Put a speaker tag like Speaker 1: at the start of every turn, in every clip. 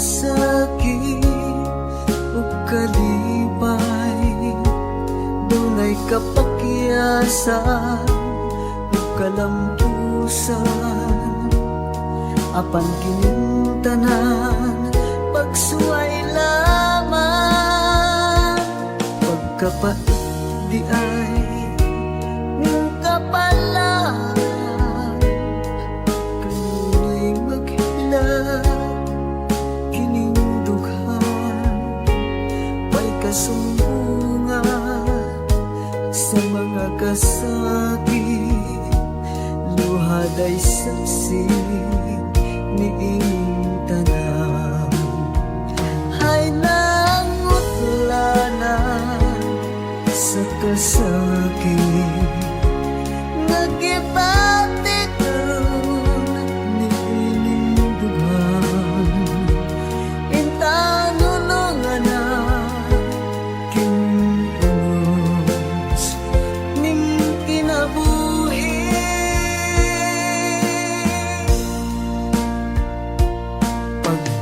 Speaker 1: sakit o kalipay Dunay kapakyasan o kalampusan Apan kinintanan pagsuway lamang. Pagkapait di ay may kasumbungan sa mga kasakit. Luhad ay saksi ni inyong tanan. Ay nangutlanan sa kasakit. Nagibati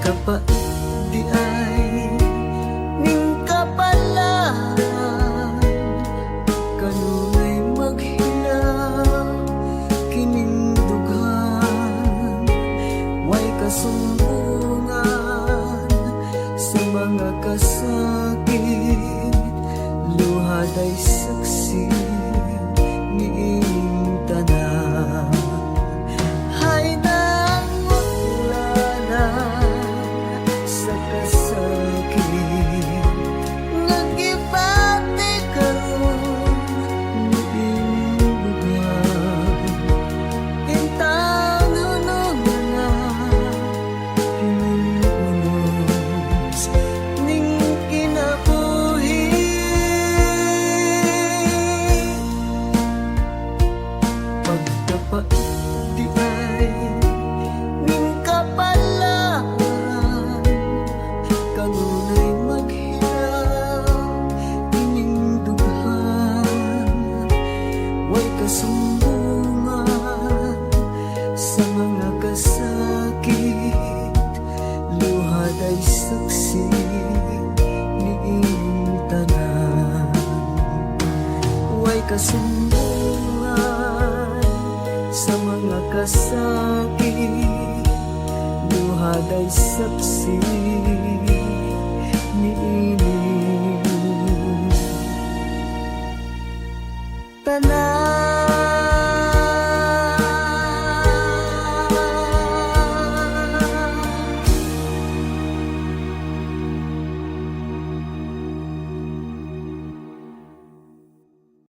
Speaker 1: pagkapait di ay ning kapalaan kanunay maghilaw kining dughan. Way kasumbungan sa mga kasakit. Luhad ay saksi sa mga kasakit Luhad ay saksi ni inyong tanan Way kasumbungan sa mga kasakit Luhad ay saksi